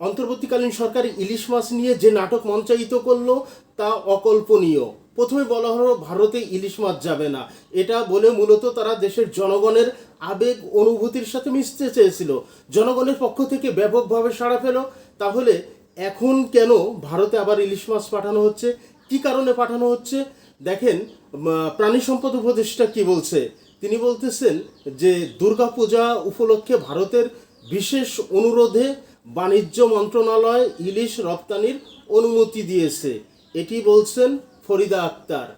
অন্তর্বর্তীকালীন সরকার ইলিশ মাছ নিয়ে যে নাটক মঞ্চায়িত করল, তা অকল্পনীয়। প্রথমে বলা হলো, ভারতে ইলিশ মাছ যাবে না। এটা বলে মূলত তারা দেশের জনগণের আবেগ, অনুভূতির সাথে মিশতে চেয়েছিল। জনগণের পক্ষ থেকে ব্যাপকভাবে সাড়া পেল তাহলে এখন কেন ভারতে আবার ইলিশ মাছ পাঠানো হচ্ছে? কি কারণে পাঠানো হচ্ছে? দেখেন প্রাণী সম্পদ উপদেষ্টা কি বলছে? তিনি বলতেছেন যে, দুর্গাপূজা উপলক্ষে ভারতের বিশেষ অনুরোধে বাণিজ্য মন্ত্রণালয় ইলিশ রপ্তানির অনুমতি দিয়েছে। এটি বলছেন ফরিদা আক্তার।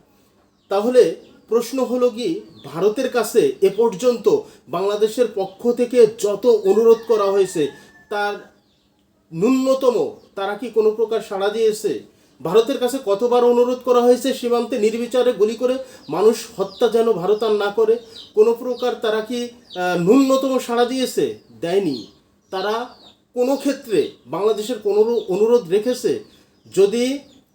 তাহলে প্রশ্ন হলো কি, ভারতের কাছে এ পর্যন্ত বাংলাদেশের পক্ষ থেকে যত অনুরোধ করা হয়েছে, তার ন্যূনতম তারা কি কোনো প্রকার সাড়া দিয়েছে? ভারতের কাছে কতবার অনুরোধ করা হয়েছে সীমান্তে নির্বিচারে গুলি করে মানুষ হত্যা যেন ভারত আর না করে, কোনো প্রকার তারা কি ন্যূনতম সাড়া দিয়েছে? দেয়নি। তারা কোনো ক্ষেত্রে বাংলাদেশের কোনো অনুরোধ রেখেছে? যদি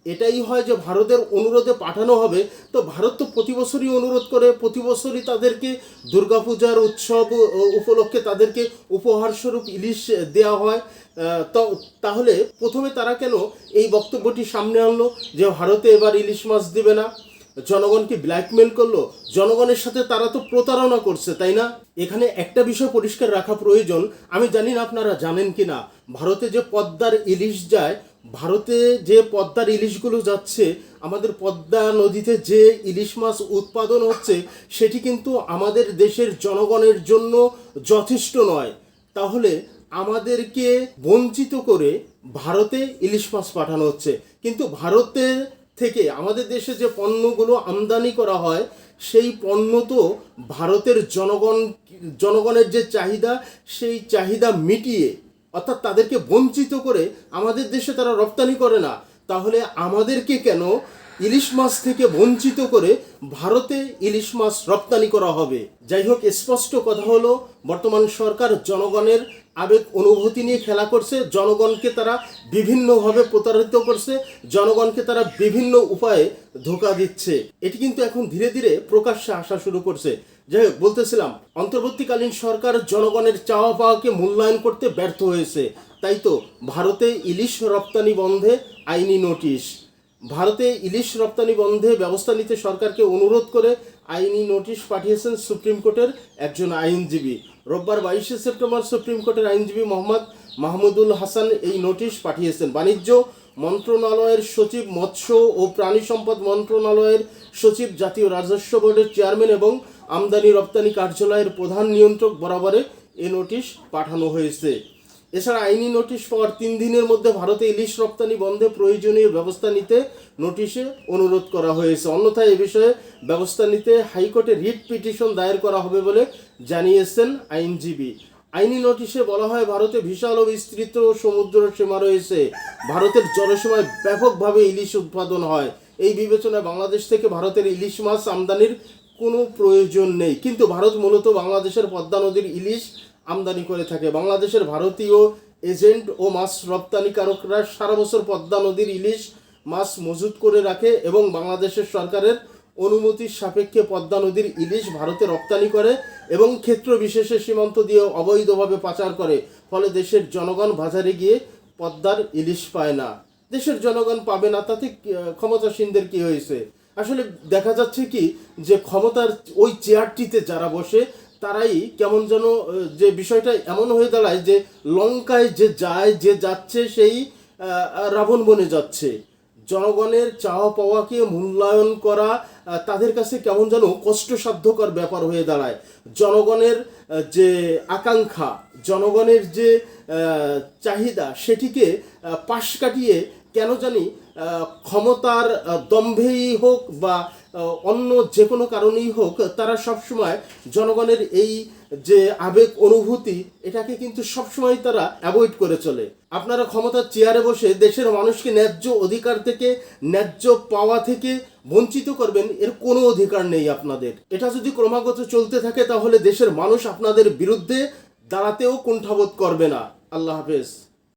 এটাই হয় যে ভারতের অনুরোধে পাঠানো হবে, তো ভারত তো প্রতি বছরই অনুরোধ করে, প্রতি বছরই তাদেরকে দুর্গাপূজার উৎসব উপলক্ষে তাদেরকে উপহার স্বরূপ ইলিশ দেওয়া হয়। তো তাহলে প্রথমে তারা কেন এই বক্তব্যটি সামনে আনলো যে ভারতে এবার ইলিশ মাছ দেবে না? জনগণকে ব্ল্যাকমেল করল। জনগণের সাথে তারা তো প্রতারণা করছে, তাই না? এখানে একটা বিষয় পরিষ্কার রাখা প্রয়োজন। আমি জানি না আপনারা জানেন কি না ভারতে যে পদ্মার ইলিশ যায়, ভারতে যে পদ্মার ইলিশগুলো যাচ্ছে, আমাদের পদ্মা নদীতে যে ইলিশ মাছ উৎপাদন হচ্ছে, সেটি কিন্তু আমাদের দেশের জনগণের জন্য যথেষ্ট নয়। তাহলে আমাদেরকে বঞ্চিত করে ভারতে ইলিশ মাছ পাঠানো হচ্ছে। কিন্তু ভারতে থেকে আমাদের দেশে যে পণ্যগুলো আমদানি করা হয়, সেই পণ্য তো ভারতের জনগণ, জনগণের যে চাহিদা, সেই চাহিদা মিটিয়ে, অর্থাৎ তাদেরকে বঞ্চিত করে আমাদের দেশে তারা রপ্তানি করে না। তাহলে আমাদেরকে কেন ইলিশ মাছ থেকে বঞ্চিত করে ভারতে ইলিশ মাছ রপ্তানি করা হবে? যাই হোক স্পষ্ট কথা হলো, বর্তমান সরকার জনগণের আবেগ অনুভূতি নিয়ে খেলা করছে, জনগণকে তারা বিভিন্নভাবে প্রতারিত করছে, জনগণকে তারা বিভিন্ন উপায়ে ধোকা দিচ্ছে। এটি কিন্তু এখন ধীরে ধীরে প্রকাশ্যে আসা শুরু করছে। যাই হোক, বলতেছিলাম, অন্তর্বর্তীকালীন সরকার জনগণের চাওয়া পাওয়াকে মূল্যায়ন করতে ব্যর্থ হয়েছে। তাই তো, ভারতে ইলিশ রপ্তানি বন্ধে আইনি নোটিশ। ভারতে ইলিশ রপ্তানি বন্ধে ব্যবস্থা নিতে সরকারকে অনুরোধ করে আইনি নোটিশ পাঠিয়েছেন সুপ্রিম কোর্টের একজন আইনজীবী। রোববার বাইশে সেপ্টেম্বর সুপ্রিম কোর্টের আইনজীবী মোহাম্মদ মাহমুদুল হাসান এই নোটিশ পাঠিয়েছেন। বাণিজ্য মন্ত্রণালয়ের সচিব, মৎস্য ও প্রাণী সম্পদ মন্ত্রণালয়ের সচিব, জাতীয় রাজস্ব বোর্ডের চেয়ারম্যান এবং আমদানি রপ্তানি কার্যালয়ের প্রধান নিয়ন্ত্রক বরাবরে এ নোটিশ পাঠানো হয়েছে। এছাড়া আইনি নোটিশ পাওয়ার তিন দিনের মধ্যে ভারতে ইলিশ রপ্তানি বন্ধে প্রয়োজনীয় ব্যবস্থা নিতে নোটিশে অনুরোধ করা হয়েছে। অন্যথায় এ বিষয়ে ব্যবস্থা নিতে হাইকোর্টে রিট পিটিশন দায়ের করা হবে বলে জানিয়েছেন আইনজীবী। আইনি নোটিশে বলা হয়, ভারতে বিশাল ও বিস্তৃত সমুদ্র সীমা রয়েছে। ভারতের জলসীমায় ব্যাপকভাবে ইলিশ উৎপাদন হয়। এই বিবেচনায় বাংলাদেশ থেকে ভারতের ইলিশ মাছ আমদানির কোনো প্রয়োজন নেই। কিন্তু ভারত মূলত বাংলাদেশের পদ্মা নদীর ইলিশ আমদানি করে থাকে। বাংলাদেশের ভারতীয় এজেন্ট ও মাছ রপ্তানিকারকরা সারা বছর পদ্মা নদীর ইলিশ মাছ মজুত করে রাখে এবং বাংলাদেশের সরকারের অনুমতির সাপেক্ষে পদ্মা নদীর ইলিশ ভারতে রপ্তানি করে এবং ক্ষেত্র বিশেষে সীমান্ত দিয়ে অবৈধভাবে পাচার করে। ফলে দেশের জনগণ বাজারে গিয়ে পদ্মার ইলিশ পায় না। দেশের জনগণ পাবে না, তাতে ক্ষমতাসীনদের কি হয়েছে? আসলে দেখা যাচ্ছে কি, যে ক্ষমতার ওই চেয়ারটিতে যারা বসে তারাই কেমন যেন যে বিষয়টা এমন হয়ে দাঁড়ায় যে লঙ্কায় যে যায়, যে যাচ্ছে সেই রাবণ বনে যাচ্ছে। জনগণের চাওয়া পাওয়াকে মূল্যায়ন করা তাদের কাছে কেমন যেন কষ্টসাধ্যকর ব্যাপার হয়ে দাঁড়ায়। জনগণের যে আকাঙ্ক্ষা, জনগণের যে চাহিদা, সেটিকে পাশ কাটিয়ে কেন জানি ক্ষমতার দম্ভেই হোক বা অন্য যে কোনো কারণেই হোক, তারা সবসময় জনগণের এই যে আবেগ অনুভূতি, এটাকে কিন্তু সবসময় তারা অ্যাভয়েড করে চলে। আপনারা ক্ষমতার চেয়ারে বসে দেশের মানুষকে ন্যায্য অধিকার থেকে, ন্যায্য পাওয়া থেকে বঞ্চিত করবেন, এর কোনো অধিকার নেই আপনাদের। এটা যদি ক্রমাগত চলতে থাকে, তাহলে দেশের মানুষ আপনাদের বিরুদ্ধে দাঁড়াতেও কুণ্ঠাবোধ করবে না। আল্লাহ হাফেজ।